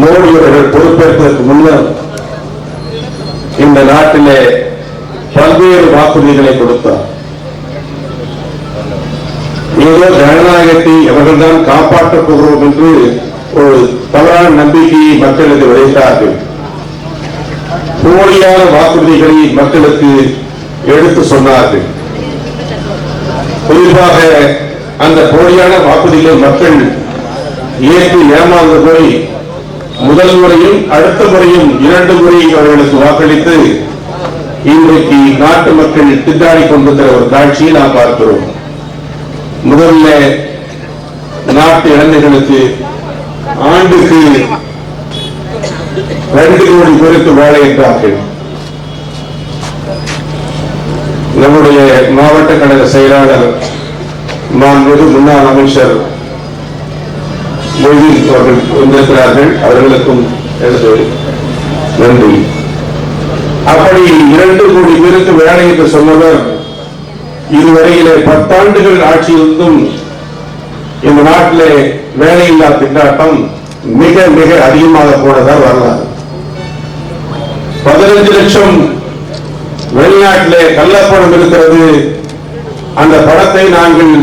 மோடி அவர்கள் பொறுப்பேற்பதற்கு முன்னர் இந்த நாட்டிலே பல்வேறு வாக்குறுதிகளை கொடுத்தார். ஏதோ ஜனநாயகத்தை அவர்கள்தான் காப்பாற்றப் போகிறோம் என்று ஒரு தவறான நம்பிக்கையை மக்களுக்கு விதைத்தார்கள். போலியான வாக்குறுதிகளை மக்களுக்கு எடுத்து சொன்னார்கள். குறிப்பாக அந்த போலியான வாக்குறுதிகளை மக்கள் ஏற்று ஏமாந்து போய் முதல் முறையும் அடுத்த முறையும் இரண்டு முறையும் அவர்களுக்கு வாக்களித்து இன்றைக்கு நாட்டு மக்கள் திண்டாடி கொண்டிருக்கிற ஒரு காட்சியை நாம் பார்க்கிறோம். முதல்ல நாட்டு இளைஞர்களுக்கு ஆண்டுக்கு ரெண்டு கோடி பேருக்கு வேலை என்றார்கள். நம்முடைய மாவட்ட கழக செயலாளர் மாண்புமிகு முன்னாள் அமைச்சர் மொய்தீன் அவர்கள் அவர்களுக்கும் எனது நன்றி. அப்படி இரண்டு கோடி பேருக்கு வேலை என்று சொன்னவர் இதுவரையிலே பத்தாண்டுகள் ஆட்சியிருந்தும் இந்த நாட்டிலே வேலையில்லா திண்டாட்டம் மிக மிக அதிகமாக போனதா வரலாறு. பதினஞ்சு லட்சம் வெளிநாட்டிலே கள்ளப்பணம் இருக்கிறது. அந்த பணத்தை நாங்கள்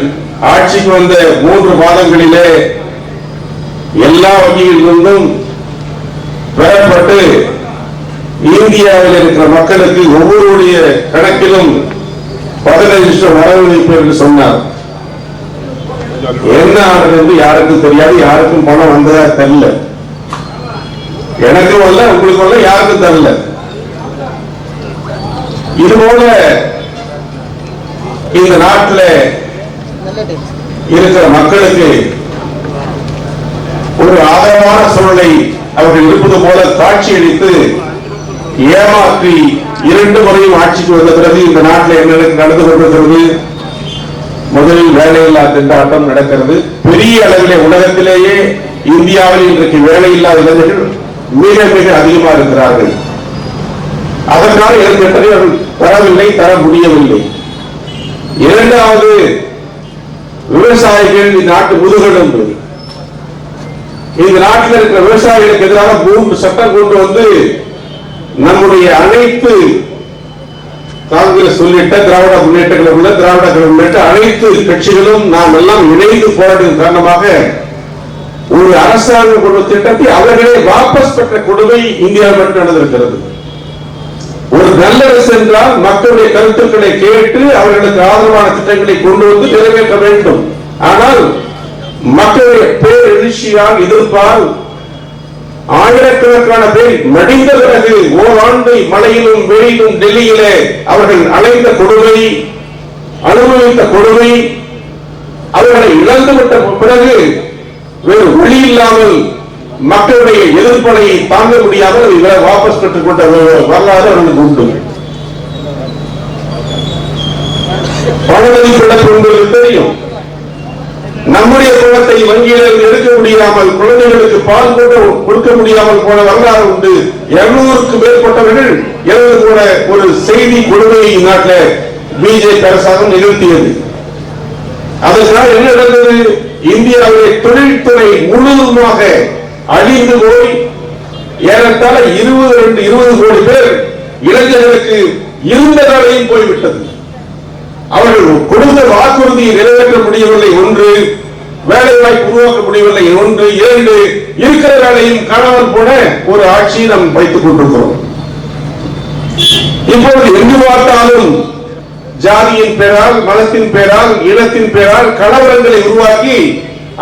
ஆட்சிக்கு வந்த மூன்று மாதங்களிலே எல்லா வங்கியிலிருந்தும் பெறப்பட்டு இந்தியாவில் இருக்கிற மக்களுக்கு ஒவ்வொருடைய கணக்கிலும் பதினைஞ்சு லட்சம் என்று சொன்னார். என்ன ஆனது என்று யாருக்கும் தெரியாது யாருக்கும் பணம் வந்ததா தெரியல. எனக்கும் வரல உங்களுக்கு வரல யாருக்கும் தெரியல. இது போல இந்த நாட்டில் இருக்கிற மக்களுக்கு ஒரு ஆதரவான சூழலை அவர்கள் இருப்பது போல காட்சியளித்து ஏமாற்றி இரண்டு முறையும் ஆட்சிக்கு வந்த பிறகு இந்த நாட்டில் என்ன நடந்து கொண்டிருக்கிறது? முதலில் வேலையில்லா திண்டாட்டம் நடக்கிறது. பெரிய அளவிலே உலகத்திலேயே இந்தியாவில் இன்றைக்கு வேலையில்லாத இளைஞர்கள் மிக மிக அதிகமா இருக்கிறார்கள். அதற்கான எதிர்கட்டளை அவர்கள் தரவில்லை தர முடியவில்லை. இரண்டாவது விவசாயிகள் இந்த நாட்டு முதுகெலும்பு. இந்த நாட்டில் இருக்கிற விவசாயிகளுக்கு எதிராக மூன்று சட்டம் கொண்டு வந்து நம்முடைய அனைத்து காங்கிரஸ் உள்ளிட்ட திராவிட முன்னேற்ற கழகம் உள்ள திராவிட கழகம் உள்ளிட்ட அனைத்து கட்சிகளும் நாம் எல்லாம் இணைந்து போராடின் காரணமாக ஒரு அரசாங்கம் கொண்ட திட்டத்தை அவர்களே வாபஸ் பெற்ற கொடுமை இந்தியாவில் மட்டும் நடந்திருக்கிறது. ஒரு நல்லரசு என்றால் மக்களுடைய கருத்துக்களை கேட்டு அவர்களுக்கு ஆதரவான திட்டங்களை கொண்டு வந்து நிறைவேற்ற வேண்டும். ஆனால் மக்களுடைய பேரெழுச்சியால் எதிர்ப்பால் ஆயிரக்கணக்கான பேர் மடிந்த பிறகு ஓராண்டு மழையிலும் வெயிலும் டெல்லியிலே அவர்கள் அலைந்த கொடுமை அனுபவித்த கொடுமை அவர்களை இழந்துவிட்ட பிறகு வேறு வழி இல்லாமல் மக்களுடைய எதிர்ப்பனை தாங்க முடியாமல் இவரை வாபஸ் பெற்றுக் கொண்ட வரலாறு அவர்களுக்கு உண்டு. பணமதிப்பிழப்பு உங்களுக்கு தெரியும். நம்முடைய வங்கியிலிருந்து எடுக்க முடியாமல் குழந்தைகளுக்கு பால் கூட கொடுக்க முடியாமல் போன வரலாறு உண்டு. இருநூறுக்கு மேற்பட்டவர்கள் இறந்து போன ஒரு செய்தி கொடுமையை நாட்டில் பிஜேபி அரசாங்கம் நிகழ்த்தியது. அதற்காக என்ன நடந்தது? இந்தியாவுடைய தொழில்துறை முழுவதுமாக அழிந்து போய் ஏறத்தாழ இருபது ரெண்டு இருபது கோடி பேர் இளைஞர்களுக்கு இருந்த வேலையும் போய்விட்டது. அவர்கள் கொடுத்த வாக்குறுதியை நிறைவேற்ற முடியவில்லை. ஒன்று வேலை வாய்ப்பு உருவாக்க முடியவில்லை ஒன்று இரண்டு இருக்கிற வேலையும் காணாமல் போன ஒரு ஆட்சியை நாம் வைத்துக் கொண்டிருக்கிறோம். இப்பொழுது எங்கு பார்த்தாலும் ஜாதியின் பெயரால் மதத்தின் பெயரால் இனத்தின் பெயரால் கலவரங்களை உருவாக்கி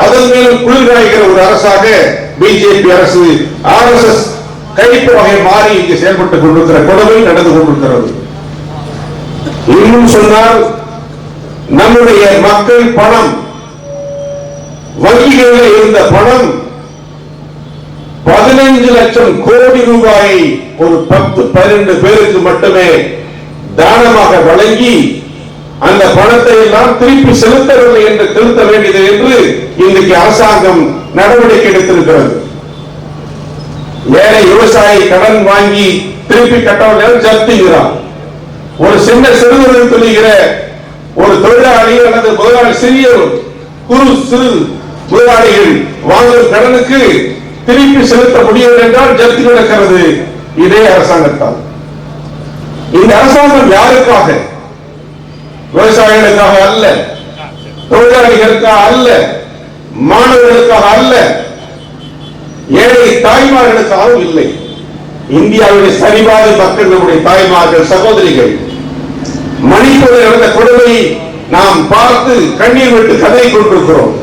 அதன் மேலும் குளிர்காய்கிற ஒரு அரசாக பிஜேபி அரசு ஆர் எஸ் எஸ் கைப்பு வகை மாறி இங்கு செயல்பட்டுக் கொண்டிருக்கிற கொடுமை நடந்து கொண்டிருக்கிறது. இன்னும் சொன்னால் நம்முடைய மக்கள் பணம் வங்கிகளில் இருந்த பணம் பதினைந்து லட்சம் கோடி ரூபாயை ஒரு பத்து பன்னிரண்டு பேருக்கு மட்டுமே தானமாக வழங்கி அந்த பணத்தை எல்லாம் திருப்பி செலுத்தவில்லை என்று திருத்த வேண்டியது என்று இன்றைக்கு அரசாங்கம் நடவடிக்கை எடுத்திருக்கிறது. ஏழை விவசாயி கடன் வாங்கி திருப்பி கட்டவர்கள் ஜப்திகிறான் ஒரு சின்ன சிறுவர்கள் சொல்லுகிற ஒரு தொழிலாளி அல்லது முதலாளி சிறிய குறு சிறு முதலாளிகள் வாங்கும் கடனுக்கு திருப்பி செலுத்த முடியவில்லை என்றால் ஜப்தி நடக்கிறது. இதே அரசாங்கத்தால். இந்த அரசாங்கம் யாருக்காக? விவசாயிகளுக்காக அல்ல. தொழிலாளிகளுக்காக அல்ல. மாணவர்களுக்காக அல்ல. ஏழை தாய்மார்களுக்காகவும் இல்லை. இந்தியாவுடைய சரிபாதி மக்கள் நம்முடைய தாய்மார்கள் சகோதரிகள் மணிப்பூரில் நடந்த கொடுமையை நாம் பார்த்து கண்ணீர் விட்டு கதை கொண்டிருக்கிறோம்.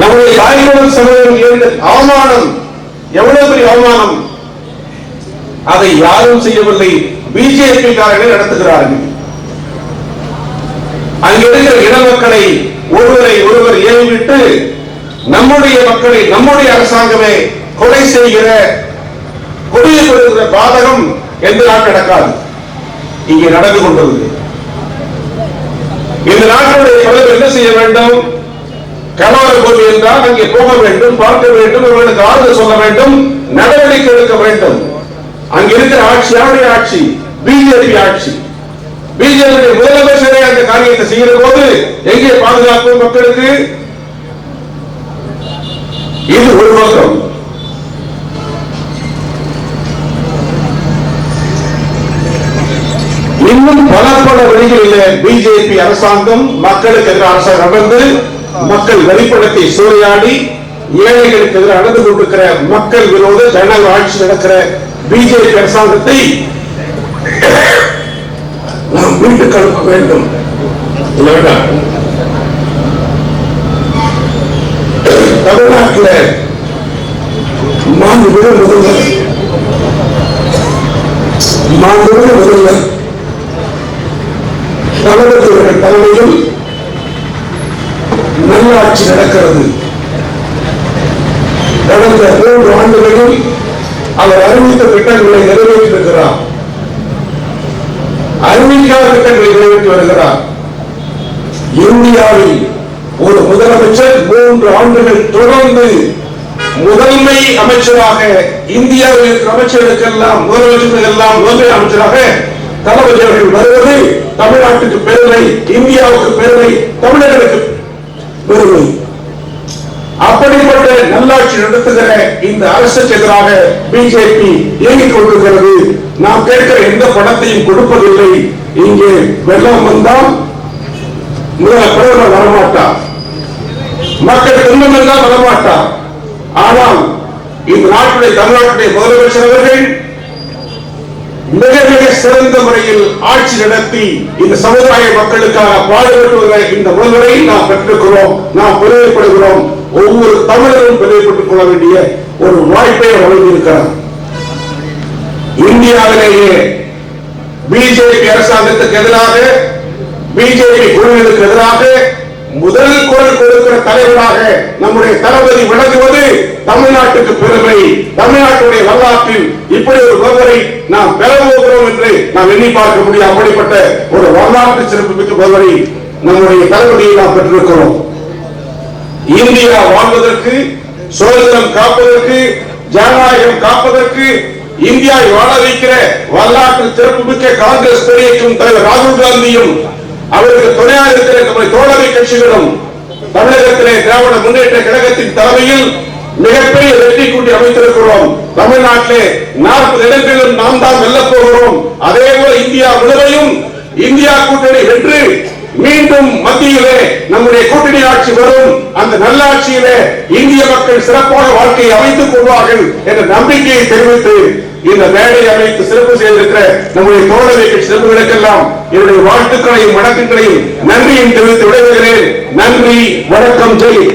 நம்முடைய தாய்மொழி சகோதரர்கள் இருந்த அவமானம்? எவ்வளவு பெரிய அவமானம்? அதை யாரும் செய்யவில்லை. பிஜேபி காரர்கள் நடத்துகிறார்கள். அங்க இருக்கிற இன மக்களை ஒருவரை ஒருவர் ஏவிவிட்டு நம்முடைய மக்களை நம்முடைய அரசாங்கமே கொலை செய்கிற கொடியை கொடுக்கிற பாதகம் எந்த நாள் நடக்காது. இங்கே நடந்து கொண்டது இந்த நாட்டினுடைய தலைவர் என்ன செய்ய வேண்டும்? கலவர என்றால் அங்கே போக வேண்டும் பார்க்க வேண்டும் அவர்களுக்கு ஆறுதல் சொல்ல வேண்டும் நடவடிக்கை எடுக்க வேண்டும். அங்க இருக்கிற ஆட்சி யாருடைய ஆட்சி? பிஜேபி ஆட்சி. பிஜேபி முதலமைச்சரே அந்த காரியத்தை செய்கிற போது எங்கே பாதுகாப்பு மக்களுக்கு? இது ஒரு பக்கம். இன்னும் பல பல வழிகளில் பிஜேபி அரசாங்கம் மக்களுக்கு எதிராக நடந்து மக்கள் வரிப்பணத்தை சூறையாடி ஏழைகளுக்கு எதிராக நடந்து கொண்டிருக்கிற மக்கள் விரோத ஜனநாயக ஆட்சி நடக்கிற பிஜேபி அரசாங்கத்தை நாம் வீட்டுக்கு அனுப்ப வேண்டும். தமிழ்நாட்டில் மாண்புமிகு முதல்வர் மாண்புமிகு முதல்வர் தமிழகத்தினுடைய தலைமையில் நல்லாட்சி நடக்கிறது. கடந்த மூன்று ஆண்டுகளில் அவர் அறிவித்த திட்டங்களை நிறைவேற்றிருக்கிறார். அறிவிக்காத திட்டங்களை நிறைவேற்றி வருகிறார். இந்தியாவில் ஒரு முதலமைச்சர் மூன்று ஆண்டுகள் தொடர்ந்து முதன்மை அமைச்சராக இந்தியாவில் இருக்கிற அமைச்சர்களுக்கெல்லாம் முதலமைச்சர்கள் எல்லாம் முதன்மை அமைச்சராக தளபதி அவர்கள் வருவது தமிழ்நாட்டுக்கு பெருமை இந்தியாவுக்கு பெருமை தமிழர்களுக்கு பெருமை. அப்படிப்பட்ட நல்லாட்சி நடத்துகிற இந்த அரசுக்கு எதிராக பிஜேபி இயங்கிக் கொண்டிருக்கிறது. நாம் கேட்கிற எந்த பணத்தையும் கொடுப்பதில்லை. இங்கே வெள்ளம் வந்தால் முதல் பிரதமர் வரமாட்டார். மக்கள் துன்பம் எல்லாம் வரமாட்டார். ஆனால் இந்த நாட்டுடைய தமிழ்நாட்டுடைய முதலமைச்சர் அவர்கள் சிறந்த முறையில் ஆட்சி நடத்தி இந்த சமுதாய மக்களுக்காக பாடுபட்டு இந்த முதல்வரை நாம் பெற்றிருக்கிறோம். நாம் பெருமைப்படுகிறோம். ஒவ்வொரு தமிழரும் பெருமைப்பட்டுக் கொள்ள வேண்டிய ஒரு வாய்ப்பை வழங்கியிருக்கிறார். இந்தியாவிலேயே பிஜேபி அரசாங்கத்துக்கு எதிராக பிஜேபி குழுவிற்கு எதிராக முதல் குரல் கொடுக்கிற தலைவராக நம்முடைய தளபதி விளங்குவது தமிழ்நாட்டுக்கு பெருமை தமிழ்நாட்டுடைய வரலாற்றில் இப்படி ஒரு பிரதமரை நாம் பெற போகிறோம் என்று நாம் எண்ணி பார்க்க முடியும். அப்படிப்பட்ட ஒரு வரலாற்று சிறப்புமிக்க பிரதமரை நம்முடைய தளபதியை நாம் பெற்றிருக்கிறோம். இந்தியா வாழ்வதற்கு சுதந்திரம் காப்பதற்கு ஜனநாயகம் காப்பதற்கு இந்தியாவை வாழ வைக்கிற வரலாற்று சிறப்புமிக்க காங்கிரஸ் பெரியக்கும் தலைவர் ராகுல் காந்தியும் அவருக்கு துணையாக இருக்கிற நம்முடைய தோழமை கட்சிகளும் தமிழகத்திலே திராவிட முன்னேற்ற கழகத்தின் தலைமையில் மிகப்பெரிய வெற்றி கூட்டி அமைத்திருக்கிறோம். தமிழ்நாட்டிலே நாற்பது இடங்களிலும் நாம் தான் வெல்லப் போகிறோம். அதே போல இந்தியா முழுவதையும் இந்தியா கூட்டணி வென்று மீண்டும் மத்தியிலே நம்முடைய கூட்டணி ஆட்சி வரும். அந்த நல்லாட்சியிலே இந்திய மக்கள் சிறப்பான வாழ்க்கையை அமைத்துக் கொள்வார்கள் என்ற நம்பிக்கையை தெரிவித்து இந்த மேடை அமைத்து சிறப்பு செய்திருக்கிற நம்முடைய தோழமை சிறப்புகளுக்கெல்லாம் என்னுடைய வாழ்த்துக்களையும் வணக்கங்களையும் நன்றியும் தெரிவித்து விடைபெறுகிறேன். நன்றி வணக்கம் ஜெய்.